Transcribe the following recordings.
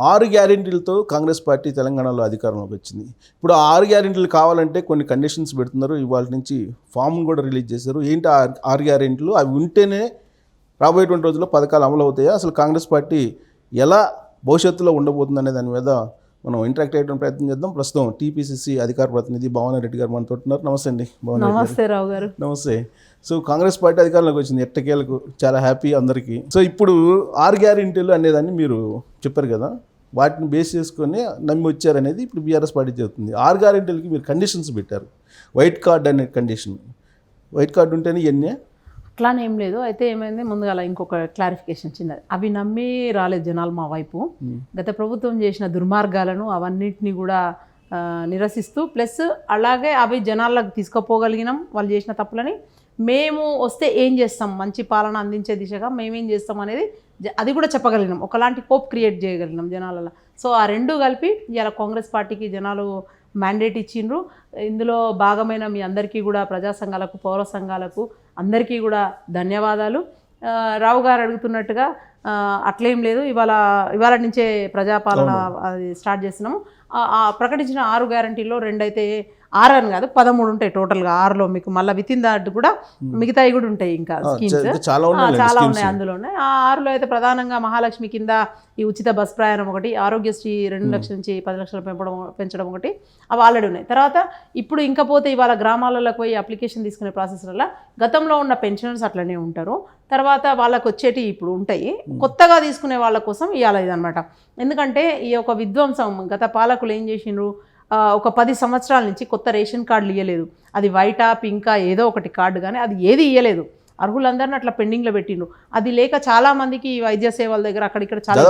ఆరు గ్యారెంటీలతో కాంగ్రెస్ పార్టీ తెలంగాణలో అధికారంలోకి వచ్చింది. ఇప్పుడు ఆ ఆరు గ్యారెంటీలు కావాలంటే కొన్ని కండిషన్స్ పెడుతున్నారు. ఇవాళ నుంచి ఫామ్ కూడా రిలీజ్ చేశారు. ఏంటి ఆ ఆరు గ్యారెంటీలు? అవి ఉంటేనే రాబోయేటువంటి రోజుల్లో పథకాలు అమలు అవుతాయా? అసలు కాంగ్రెస్ పార్టీ ఎలా భవిష్యత్తులో ఉండబోతుంది అనే దాని మీద మనం ఇంటరాక్ట్ అయ్యడానికి ప్రయత్నం చేద్దాం. ప్రస్తుతం టీపీసీసీ అధికార ప్రతినిధి భవన్ రెడ్డి గారు మనతో ఉన్నారు. నమస్తే అండి. నమస్తే రావు గారు. నమస్తే. సో కాంగ్రెస్ పార్టీ అధికారంలోకి వచ్చింది. ఎట్టకేలకు చాలా హ్యాపీ అందరికీ. సో ఇప్పుడు ఆరు గ్యారెంటీలు అనేదాన్ని మీరు చెప్పారు కదా. వాటిని బేస్ చేసుకొని నమ్మి వచ్చారనేది ఇప్పుడు బీఆర్ఎస్ పార్టీ చెబుతుంది. ఆరు గ్యారెంటీలకి మీరు కండిషన్స్ పెట్టారు. వైట్ కార్డ్ అనే కండిషన్ వైట్ కార్డు ఉంటేనే ఇవన్నీ. అట్లానే ఏం లేదు. అయితే ఏమైంది? ముందుగా ఇంకొక క్లారిఫికేషన్ చిన్నది. అవి నమ్మి రాలేదు జనాలు మా వైపు. గత ప్రభుత్వం చేసిన దుర్మార్గాలను అవన్నిటిని కూడా నిరసిస్తూ ప్లస్ అలాగే అవి జనాలకు తీసుకుపోగలిగినాం. వాళ్ళు చేసిన తప్పులని మేము వస్తే ఏం చేస్తాం? మంచి పాలన అందించే దిశగా మేమేం చేస్తాం అనేది అది కూడా చెప్పగలిగినాం. ఒకలాంటి హోప్ క్రియేట్ చేయగలిగినాం జనాలలో. సో ఆ రెండు కలిపి ఇలా కాంగ్రెస్ పార్టీకి జనాలు మ్యాండేట్ ఇచ్చిండ్రు. ఇందులో భాగమైన మీ అందరికీ కూడా ప్రజా సంఘాలకు పౌర సంఘాలకు అందరికీ కూడా ధన్యవాదాలు. రావు గారు అడుగుతున్నట్టుగా అట్లేం లేదు. ఇవాళ ఇవాళ నుంచే ప్రజాపాలన అది స్టార్ట్ ఆ ప్రకటించిన ఆరు గ్యారంటీలో రెండైతే ఆరు అని కాదు పదమూడు ఉంటాయి టోటల్గా. ఆరులో మీకు మళ్ళీ విత్ ఇన్ దాట్ కూడా మిగతాయి కూడా ఉంటాయి ఇంకా స్కీమ్స్ చాలా ఉన్నాయి అందులోనే. ఆ ఆరులో అయితే ప్రధానంగా మహాలక్ష్మి కింద ఈ ఉచిత బస్ ప్రయాణం ఒకటి ఆరోగ్యశ్రీ రెండు లక్షల నుంచి పది లక్షలు పెంపడం పెంచడం ఒకటి అవి ఆల్రెడీ ఉన్నాయి. తర్వాత ఇప్పుడు ఇంకా పోతే ఇవాళ గ్రామాలకు పోయి అప్లికేషన్ తీసుకునే ప్రాసెస్ వల్ల గతంలో ఉన్న పెన్షనర్స్ అట్లనే ఉంటారు. తర్వాత వాళ్ళకు వచ్చేటి ఇప్పుడు ఉంటాయి. కొత్తగా తీసుకునే వాళ్ళ కోసం ఇవ్వాలి ఇదనమాట ఎందుకంటే ఈ యొక్క విధ్వంసం గత పాలకులు ఏం చేసిండ్రు? ఒక పది సంవత్సరాల నుంచి కొత్త రేషన్ కార్డులు ఇవ్వలేదు అది వైటా పింకా ఏదో ఒకటి కార్డు కానీ అది ఏది ఇవ్వలేదు అర్హులందరిని అట్లా పెండింగ్లో పెట్టిండ్రు. అది లేక చాలా మందికి వైద్య సేవల దగ్గర అక్కడ ఇక్కడ చాలా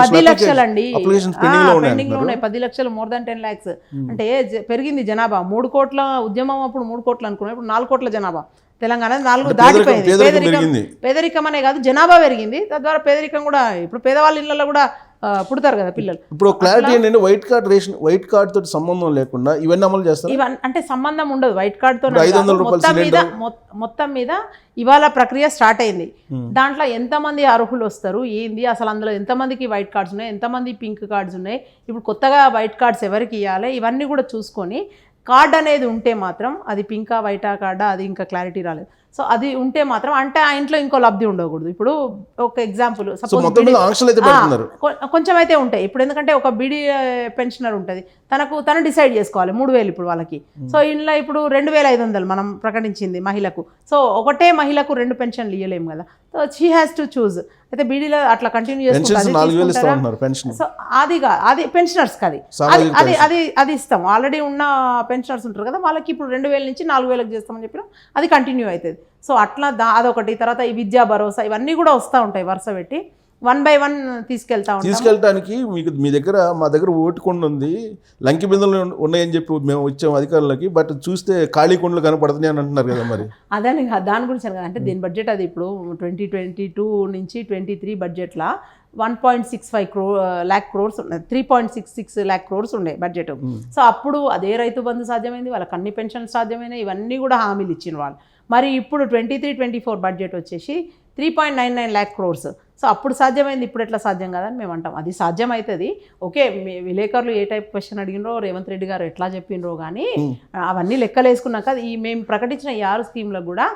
పది లక్షల అండి అప్లికేషన్స్ పెండింగ్లో ఉన్నాయి. పది లక్షలు మోర్ దాన్ టెన్ ల్యాక్స్. అంటే పెరిగింది జనాభా. మూడు కోట్ల ఉద్యమం అప్పుడు మూడు కోట్లు అనుకున్నాం. ఇప్పుడు నాలుగు కోట్ల జనాభా. తెలంగాణ నాలుగు దాటిపోయింది. పేదరికం పేదరికం అనే కాదు జనాభా పెరిగింది. తద్వారా పేదరికం కూడా ఇప్పుడు పేదవాళ్ళ ఇళ్ళలో కూడా పుడతారు కదా పిల్లలు. ఇప్పుడు క్లారిటీ ఏంటంటే white card ration white card తోటి సంబంధం లేకుండా ఇవన్నీ అమలు చేస్తారు? ఇవన్నీ అంటే సంబంధం ఉండదు. వైట్ కార్డ్తో ఇప్పుడు 500 రూపాయల మొత్తం మీద మొత్తం మీద ఇవాళ ప్రక్రియ స్టార్ట్ అయింది. Hmm. దాంట్లో ఎంతమంది అర్హులు వస్తారు? ఏంది? అసలు అందులో ఎంతమందికి వైట్ కార్డ్స్ ఉన్నాయి? ఎంతమంది పింక్ కార్డ్స్ ఉన్నాయి? ఇప్పుడు కొత్తగా వైట్ కార్డ్స్ ఎవరికి ఇవ్వాలి ఇవన్నీ కూడా చూసుకొని కార్డ్ అనేది ఉంటే మాత్రం అది పింకా వైటా కార్డా అది ఇంకా క్లారిటీ రాలేదు. సో అది ఉంటే మాత్రం అంటే ఆ ఇంట్లో ఇంకో లబ్ధి ఉండకూడదు. ఇప్పుడు ఒక ఎగ్జాంపుల్ కొంచెం అయితే ఉంటాయి. ఇప్పుడు ఎందుకంటే ఒక బీడీ పెన్షనర్ ఉంటుంది. తనకు తను డిసైడ్ చేసుకోవాలి. మూడు వేలు ఇప్పుడు వాళ్ళకి. సో ఇంట్లో ఇప్పుడు రెండు వేల ఐదు వందలు మనం ప్రకటించింది మహిళకు. సో ఒకటే మహిళకు రెండు పెన్షన్లు ఇవ్వలేము కదా. So she has to choose అయితే బీడీలో అట్లా కంటిన్యూ చేసుకుంటారా సో అది అది పెన్షనర్స్కి అది. అది అది అది ఇస్తాం. ఆల్రెడీ ఉన్న పెన్షనర్స్ ఉంటారు కదా వాళ్ళకి ఇప్పుడు రెండు వేల నుంచి నాలుగు వేలకు చేస్తామని చెప్పిన అది కంటిన్యూ అవుతుంది. సో అట్లా దా అదొకటి తర్వాత ఈ విద్యా భరోసా ఇవన్నీ కూడా వస్తూ ఉంటాయి వరుస పెట్టి. వన్ బై వన్ తీసుకెళ్తా ఉంటాం తీసుకెళ్ళడానికి మీకు మీ దగ్గర మా దగ్గర ఓటుకొండ ఉంది. లంకి బిందెలు ఉన్నాయని చెప్పి మేము వచ్చాము అధికారులకి బట్ చూస్తే ఖాళీ కొండలు కనపడుతున్నాయి అని అంటున్నారు కదా మరి. అదే దాని గురించి కదా. అంటే దీని బడ్జెట్ అది ఇప్పుడు ట్వంటీ ట్వంటీ టూ నుంచి ట్వంటీ త్రీ బడ్జెట్లో వన్ పాయింట్ సిక్స్ ఫైవ్ క్రో ల్యాక్ క్రోర్స్ ఉన్నాయి. Three point six six lakh crores ఉండే బడ్జెట్. సో అప్పుడు అదే రైతు బంధు సాధ్యమైంది వాళ్ళకి అన్ని పెన్షన్ సాధ్యమైనవి ఇవన్నీ కూడా హామీలు ఇచ్చిన వాళ్ళు. మరి ఇప్పుడు twenty three twenty four budget వచ్చేసి three point nine nine lakh crores so అప్పుడు సాధ్యమైంది ఇప్పుడు ఎట్లా సాధ్యం కాదని మేము అంటాం. అది సాధ్యమవుతుంది ఓకే మీ విలేకరులు ఏ టైప్ క్వశ్చన్ అడిగినరో రేవంత్ రెడ్డి గారు ఎట్లా చెప్పినరో కానీ అవన్నీ లెక్కలేసుకున్నాక ఈ మేము ప్రకటించిన ఈ ఆరు స్కీమ్లకు కూడా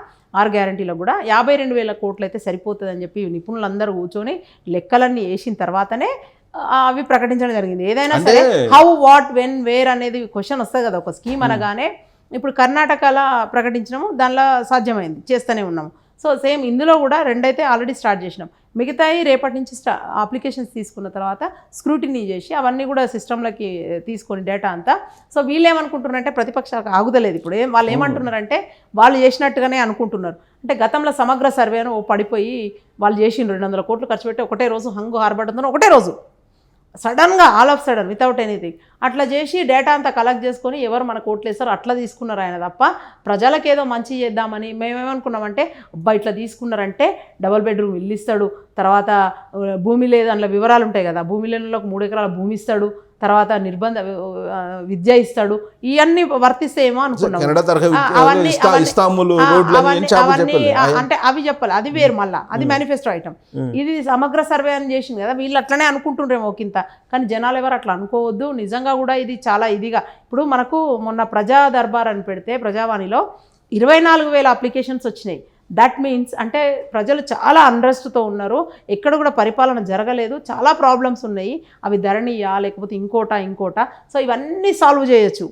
ఆరు గ్యారంటీలకు కూడా యాభై రెండు వేల కోట్లు అయితే సరిపోతుందని చెప్పి నిపుణులందరూ కూర్చొని లెక్కలన్నీ వేసిన తర్వాతనే అవి ప్రకటించడం జరిగింది. ఏదైనా సరే హౌ వాట్ వెన్ వేర్ అనేది క్వశ్చన్ వస్తుంది కదా. ఒక స్కీమ్ అనగానే ఇప్పుడు కర్ణాటకలో ప్రకటించినాము దానిలో సాధ్యమైంది చేస్తూనే ఉన్నాము. సో సేమ్ ఇందులో కూడా రెండైతే ఆల్రెడీ స్టార్ట్ చేసినాం. మిగతాయి రేపటి నుంచి స్టా అప్లికేషన్స్ తీసుకున్న తర్వాత స్క్రూటినీ చేసి అవన్నీ కూడా సిస్టంలోకి తీసుకొని డేటా అంతా. సో వీళ్ళు ఏమనుకుంటున్నారంటే ప్రతిపక్షాలకు ఆగుదలేదు ఇప్పుడు. ఏం వాళ్ళు ఏమంటున్నారంటే వాళ్ళు చేసినట్టుగానే అనుకుంటున్నారు. అంటే గతంలో సమగ్ర సర్వేను పడిపోయి వాళ్ళు చేసిండ్రు రెండు వందల కోట్లు ఖర్చు పెట్టి ఒకటే రోజు హంగు హారబడుతున్నారు ఒకటే రోజు. సడన్గా all of sudden without anything. అట్లా చేసి డేటా అంతా కలెక్ట్ చేసుకొని ఎవరు మన కోట్లు వేస్తారో అట్లా తీసుకున్నారు ఆయన తప్ప ప్రజలకు ఏదో మంచి చేద్దామని మేమేమనుకున్నామంటే అబ్బా ఇట్లా తీసుకున్నారంటే డబల్ బెడ్రూమ్ ఇల్లు ఇస్తాడు తర్వాత భూమి లేదు అందులో వివరాలు ఉంటాయి కదా. భూమి లేని వాళ్ళకి మూడు ఎకరాల భూమి ఇస్తాడు తర్వాత నిర్బంధ విద్య ఇస్తాడు. ఇవన్నీ వర్తిస్తే ఏమో అనుకున్నాం. అవన్నీ- అవన్నీ- అంటే అవి చెప్పాలి. అది వేరు మళ్ళా. అది మేనిఫెస్టో ఐటమ్ ఇది సమగ్ర సర్వే అని చేసింది కదా. వీళ్ళు అట్లనే అనుకుంటుండ్రేమో ఒకంత. కానీ జనాలు ఎవరు అట్లా అనుకోవద్దు. నిజంగా కూడా ఇది చాలా ఇదిగా. ఇప్పుడు మనకు మొన్న ప్రజా దర్బార్ అని పెడితే ప్రజావాణిలో ఇరవై నాలుగు వేల అప్లికేషన్స్ వచ్చినాయి. దట్ మీన్స్ అంటే ప్రజలు చాలా అండ్రెస్ట్తో ఉన్నారు. ఎక్కడ కూడా పరిపాలన జరగలేదు. చాలా ప్రాబ్లమ్స్ ఉన్నాయి. అవి ధరణియా లేకపోతే ఇంకోట ఇంకోట. సో ఇవన్నీ సాల్వ్ చేయొచ్చు.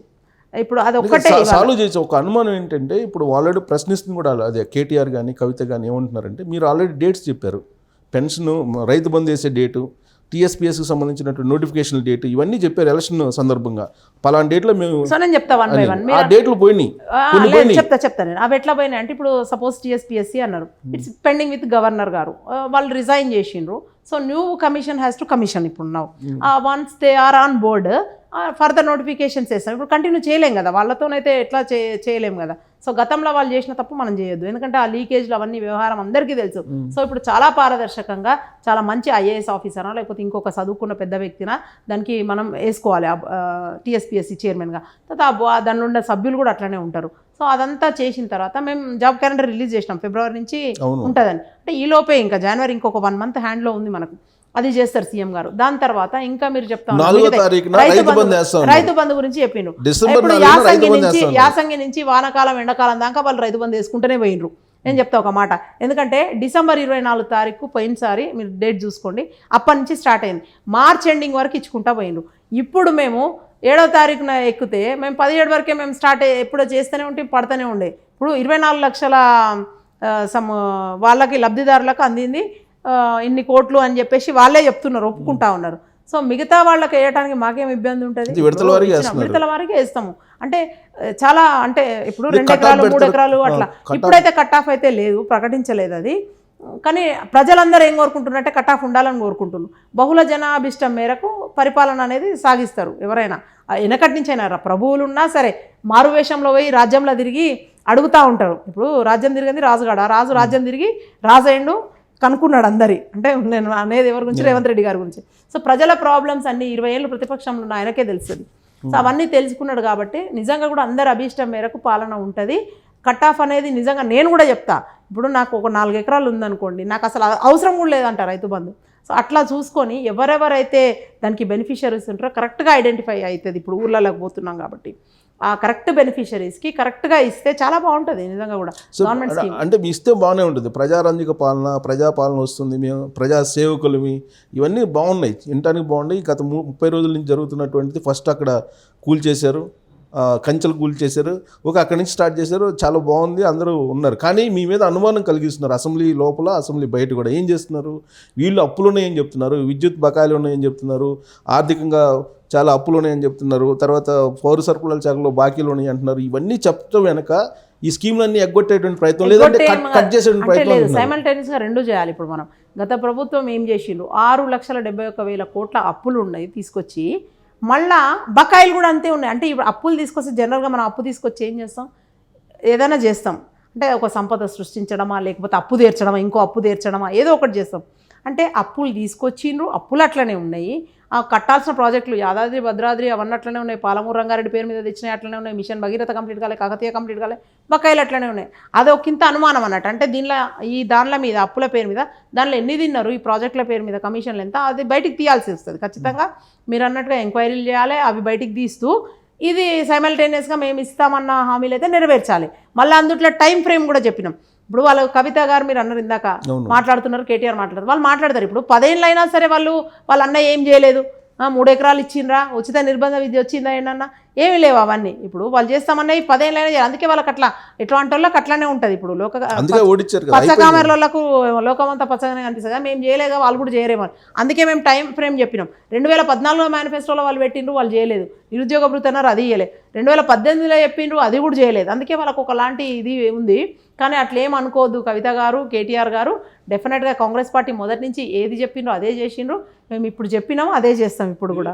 ఇప్పుడు అది ఇవాళ. సాల్వ్ చేసి ఒక అనుమానం ఏంటంటే ఇప్పుడు ఆల్రెడీ ప్రశ్నిస్తుంది కూడా అదే కేటీఆర్ కానీ కవిత కానీ ఏమంటున్నారంటే మీరు ఆల్రెడీ డేట్స్ చెప్పారు. పెన్షన్ రైతు బంద్ వేసే డేటు టీఎస్పీఎస్కి సంబంధించినటువంటి నోటిఫికేషన్ డేట్ ఇవన్నీ చెప్పారు ఎలక్షన్ సందర్భంగా. పలానా డేట్లో మేము సో నేను చెప్తా వన్ బై వన్ ఆ డేట్లు పోయినాయి. చెప్తా చెప్తా నేను. అవి ఎట్లా పోయినాయి అంటే ఇప్పుడు సపోజ్ టీఎస్పీఎస్సీ అన్నారు. It's pending with governor garu. వాళ్ళు రిజైన్ చేసిండ్రు. So new commission has to commission ఇప్పుడు now once they are on board further notifications వేస్తాం ఇప్పుడు కంటిన్యూ చేయలేం కదా వాళ్ళతోనైతే ఎట్లా చే చేయలేం కదా. సో గతంలో వాళ్ళు చేసిన తప్పు మనం చేయొద్దు. ఎందుకంటే ఆ లీకేజ్లు అవన్నీ వ్యవహారం అందరికీ తెలుసు. సో ఇప్పుడు చాలా పారదర్శకంగా చాలా మంచి ఐఏఎస్ ఆఫీసరా లేకపోతే ఇంకొక చదువుకున్న పెద్ద వ్యక్తినా దానికి మనం వేసుకోవాలి. టీఎస్పీఎస్సీ చైర్మన్గా తర్వాత దానిలో ఉన్న సభ్యులు కూడా అట్లనే ఉంటారు. సో అదంతా చేసిన తర్వాత మేము జాబ్ క్యాలెండర్ రిలీజ్ చేసినాం. ఫిబ్రవరి నుంచి ఉంటుందని. అంటే ఈ లోపే ఇంకా జనవరి ఇంకొక వన్ మంత్ హ్యాండ్లో ఉంది మనకు. అది చేస్తారు సీఎం గారు. దాని తర్వాత ఇంకా మీరు చెప్తా ఉన్నారు. నాలుగో మిగతా- తారీఖున రైతు బంధు- గురించి చెప్పిండ్రు. ఇప్పుడు యాసంగి నుంచి. యాసంగి నుంచి వానాకాలం ఎండాకాలం దాకా వాళ్ళు రైతు బంధు వేసుకుంటూనే పోయినరు నేను చెప్తా ఒక మాట. ఎందుకంటే డిసెంబర్ ఇరవై నాలుగు తారీఖు పోయినసారి మీరు డేట్ చూసుకోండి. అప్పటి నుంచి స్టార్ట్ అయింది. మార్చ్ ఎండింగ్ వరకు ఇచ్చుకుంటా పోయినరు ఇప్పుడు మేము ఏడో తారీఖున ఎక్కితే మేము పదిహేడు వరకే మేము స్టార్ట్ అయ్యి- ఎప్పుడో చేస్తూనే ఉంటే పడుతూనే ఉండే. ఇప్పుడు ఇరవై నాలుగు లక్షల సమ్ వాళ్ళకి లబ్ధిదారులకు అందింది ఇన్ని కోట్లు అని చెప్పేసి వాళ్ళే చెప్తున్నారు ఒప్పుకుంటా ఉన్నారు. సో మిగతా వాళ్ళకి వేయడానికి మాకేం ఇబ్బంది ఉంటుంది? విడతల వారికి వేస్తాము. అంటే చాలా అంటే ఇప్పుడు రెండు ఎకరాలు మూడు. ఎకరాలు అట్లా. ఇప్పుడైతే కట్ ఆఫ్ అయితే లేదు ప్రకటించలేదు అది. కానీ ప్రజలందరూ ఏం కోరుకుంటున్నారంటే కట్ ఆఫ్ ఉండాలని కోరుకుంటున్నారు. బహుళ జనాభిష్టం మేరకు పరిపాలన అనేది సాగిస్తారు ఎవరైనా. వెనకటి నుంచి అయినా రా- ప్రభువులు ఉన్నా సరే మారువేషంలో పోయి రాజ్యంలో తిరిగి అడుగుతూ ఉంటారు. ఇప్పుడు రాజ్యం తిరిగింది రాజుగాడు ఆ రాజు రాజ్యం తిరిగి రాజయ్యండు కనుక్కున్నాడు అందరి అంటే నేను అనేది ఎవరి గురించి? రేవంత్ రెడ్డి గారి గురించి. సో ప్రజల ప్రాబ్లమ్స్ అన్ని ఇరవై ఏళ్ళు ప్రతిపక్షంలో ఉన్న ఆయనకే తెలుస్తుంది. సో అవన్నీ తెలుసుకున్నాడు కాబట్టి నిజంగా కూడా అందరి అభీష్టం మేరకు పాలన ఉంటుంది. కట్ ఆఫ్ అనేది నిజంగా నేను కూడా చెప్తా. ఇప్పుడు నాకు ఒక నాలుగు ఎకరాలు ఉందనుకోండి నాకు అసలు అవసరం కూడా లేదంట రైతు బంధు. సో అట్లా చూసుకొని ఎవరెవరైతే దానికి బెనిఫిషరీస్ ఉంటారో కరెక్ట్గా ఐడెంటిఫై అవుతుంది. ఇప్పుడు ఊర్లలోకి పోతున్నాం కాబట్టి. ఆ కరెక్ట్ బెనిఫిషరీస్కి కరెక్ట్గా ఇస్తే చాలా బాగుంటుంది నిజంగా కూడా. గవర్నమెంట్ అంటే మీ ఇస్తే బాగానే ఉంటుంది. ప్రజారంజిక పాలన ప్రజాపాలన వస్తుంది మేము ప్రజా సేవకులమి ఇవన్నీ బాగున్నాయి. వినటానికి బాగున్నాయి. గత ముప్పై రోజుల నుంచి జరుగుతున్నటువంటిది ఫస్ట్ అక్కడ కూల్ చేశారు కంచెలు కూల్ చేశారు. ఒక అక్కడి నుంచి స్టార్ట్ చేశారు. చాలా బాగుంది. అందరూ ఉన్నారు. కానీ మీ మీద అనుమానం కలిగిస్తున్నారు. అసెంబ్లీ లోపల అసెంబ్లీ బయట కూడా ఏం చేస్తున్నారు? వీళ్ళు అప్పులు ఉన్నాయని చెప్తున్నారు. విద్యుత్ బకాయిలు ఉన్నాయని చెప్తున్నారు. ఆర్థికంగా చాలా అప్పులు ఉన్నాయని చెప్తున్నారు. తర్వాత పౌర సరఫరాల శాఖలో బాకీలు ఉన్నాయి అంటున్నారు. ఇవన్నీ చెప్పడం వెనక ఈ స్కీమ్లన్నీ ఎగ్గొట్టేటువంటి ప్రయత్నం లేదంటే కట్ చేసేటువంటి ప్రయత్నం. సైమల్టేనియస్గా రెండు చేయాలి ఇప్పుడు మనం. గత ప్రభుత్వం ఏం చేసిండ్రు? ఆరు లక్షల డెబ్బై ఒక్క వేల కోట్ల అప్పులు ఉన్నాయి తీసుకొచ్చి మళ్ళా బకాయిలు కూడా అంతే ఉన్నాయి. అంటే ఇప్పుడు అప్పులు తీసుకొస్తే జనరల్గా మనం అప్పు తీసుకొచ్చి ఏం చేస్తాం? ఏదైనా చేస్తాం. అంటే ఒక సంపద సృష్టించడమా లేకపోతే అప్పు తీర్చడమా ఇంకో అప్పు తీర్చడమా ఏదో ఒకటి చేస్తాం. అంటే అప్పులు తీసుకొచ్చిండ్రు అప్పులు అట్లనే ఉన్నాయి. కట్టాల్సిన ప్రాజెక్టులు యాదాద్రి భద్రాద్రి అవన్నట్లనే ఉన్నాయి. పాలమూరు రంగారెడ్డి పేరు మీద తెచ్చినాయి అట్లనే ఉన్నాయి. మిషన్ భగీరథ కంప్లీట్ కాలే కాకతీయ కంప్లీట్ కాలే బకాయిలు అట్లనే ఉన్నాయి. అది ఒకంత అనుమానం అన్నట్టు. అంటే దీనిలో ఈ దానిల మీద అప్పుల పేరు మీద దానిలో ఎన్ని తిన్నారు? ఈ ప్రాజెక్టుల పేరు మీద కమిషన్లు ఎంత? అది బయటికి తీయాల్సి వస్తుంది. ఖచ్చితంగా మీరు అన్నట్టుగా ఎంక్వైరీలు చేయాలి అవి బయటికి తీస్తూ ఇది సైమల్టేనియస్గా మేము ఇస్తామన్న హామీలు అయితే నెరవేర్చాలి. మళ్ళీ అందుట్లో టైం ఫ్రేమ్ కూడా చెప్పినాం. ఇప్పుడు వాళ్ళు కవిత గారు మీరు అన్నారు ఇందాక. మాట్లాడుతున్నారు కేటీఆర్ మాట్లాడారు వాళ్ళు మాట్లాడతారు. ఇప్పుడు పదేళ్ళు అయినా సరే వాళ్ళు వాళ్ళ అన్న ఏం చేయలేదు. ఆ, మూడు ఎకరాలు ఇచ్చిండ్రా ఉచిత నిర్బంధ విద్య వచ్చిందా ఏంటన్నా? ఏమీ లేవు అవన్నీ. ఇప్పుడు వాళ్ళు చేస్తామన్నా ఈ పదేళ్ళు అయినా చేయాలి. అందుకే వాళ్ళకి అట్లా ఎట్లాంటి వాళ్ళకి అట్లానే ఉంటుంది. ఇప్పుడు లోక అందుకే ఓడిచ్చారు కదా పచ్చ అయిపోయింది. కామెరలకు లోకమంతా పచ్చగానే కనిపిస్తుంది. మేము చేయలేదా వాళ్ళు కూడా చేయరేమో అందుకే మేము టైం ఫ్రేమ్ చెప్పినాం. రెండు వేల పద్నాలుగులో మేనిఫెస్టోలో వాళ్ళు పెట్టిండ్రు వాళ్ళు చేయలేదు. నిరుద్యోగ భృతి అన్నారు అది చేయలేదు రెండు వేల పద్దెనిమిదిలో చెప్పిండ్రు అది కూడా చేయలేదు. అందుకే వాళ్ళకు ఒకలాంటి ఇది ఉంది. కానీ అట్లేం అనుకోవద్దు. కవిత గారు కేటీఆర్ గారు డెఫినెట్గా కాంగ్రెస్ పార్టీ మొదటి నుంచి ఏది చెప్పిండ్రో అదే చేసిండ్రు. మేము ఇప్పుడు చెప్పినాము అదే చేస్తాం ఇప్పుడు కూడా.